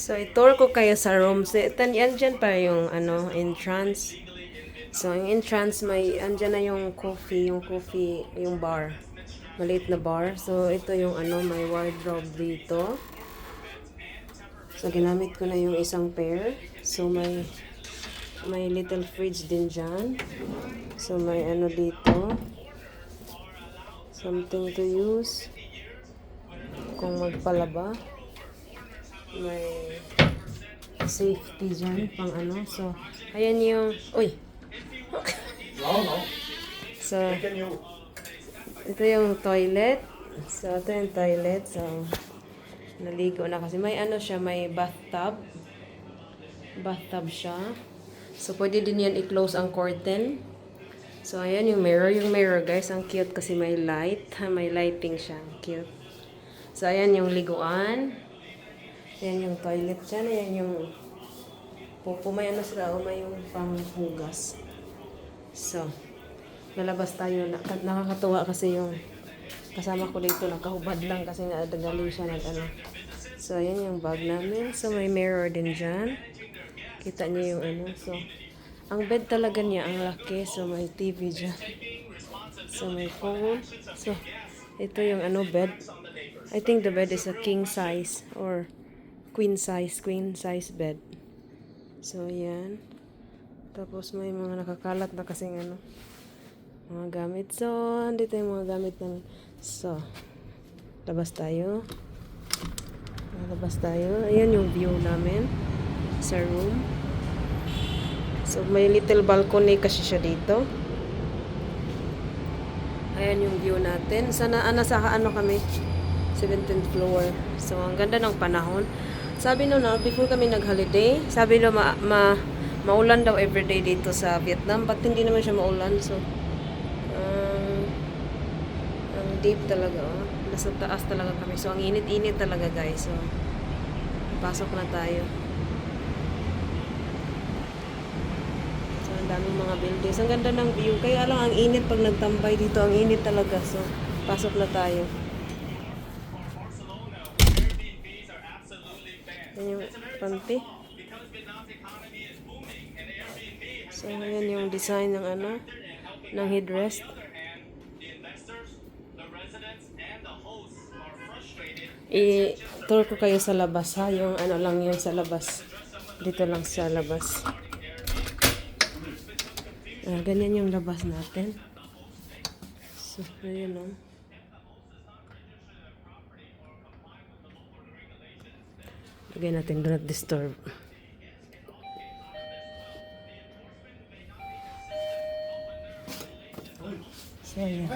So, itour ko kayo sa room. So, tan yan dyan pa yung ano, entrance. So, ang entrance, may, andyan na yung coffee, yung coffee, yung bar. Maliit na bar. So, ito yung ano, may wardrobe dito. So, ginamit ko na yung isang pair. So, may, may little fridge din dyan. So, may ano dito. Something to use. Kung magpalaba. May safety dyan, pang ano. So, ayan yung, uy! No, no. So, ito yung toilet. So, ito yung toilet. So, naligo na kasi. May ano siya, may bathtub. Bathtub siya. So, pwede din yan i-close ang curtain. So, ayan yung mirror. Yung mirror, guys, ang cute kasi may light. May lighting siya. Cute. So, ayan yung liguan. Ayan yung toilet dyan. Ayan yung pupo. May ano sila, oh, may yung panghugas. So, lalabas tayo. Nak- Nakakatuwa kasi yung kasama ko dito nakahubad lang kasi nadagaling siya nag ano. So, ayan yung bag namin. So, may mirror din dyan. Kita niyo yung ano. So, ang bed talaga niya, ang laki. So, may TV dyan. So, may phone. So, ito yung ano bed. I think the bed is a king size or queen size, queen size bed. So, yan. Tapos may mga nakakalat na kasing ano, mga gamit. So, andito yung mga gamit namin. So, labas tayo. Labas tayo. Ayan yung view namin sa room. So, may little balcony kasi siya dito. Ayan yung view natin. Sana, ah, nasa ano kami? 17th floor. So, ang ganda ng panahon. Sabi no na, before kami nag-holiday, sabi no ma, ma, maulan daw everyday dito sa Vietnam. But hindi naman siya maulan. So, um, ang deep talaga. Oh. Nasa taas talaga kami. So, ang init-init talaga guys. So, pasok na tayo. So, ang daming mga buildings. Ang ganda ng view. Kaya lang, ang init pag nagtambay dito. Ang init talaga. So, pasok na tayo. Yan yung panty. So, yan yung design ng ano, ng headrest. I-tour ko kayo sa labas ha, yung ano lang yun sa labas. Dito lang sa labas. Ah, ganyan yung labas natin. So, ayun o. Lagyan natin do not disturb. So, ayan.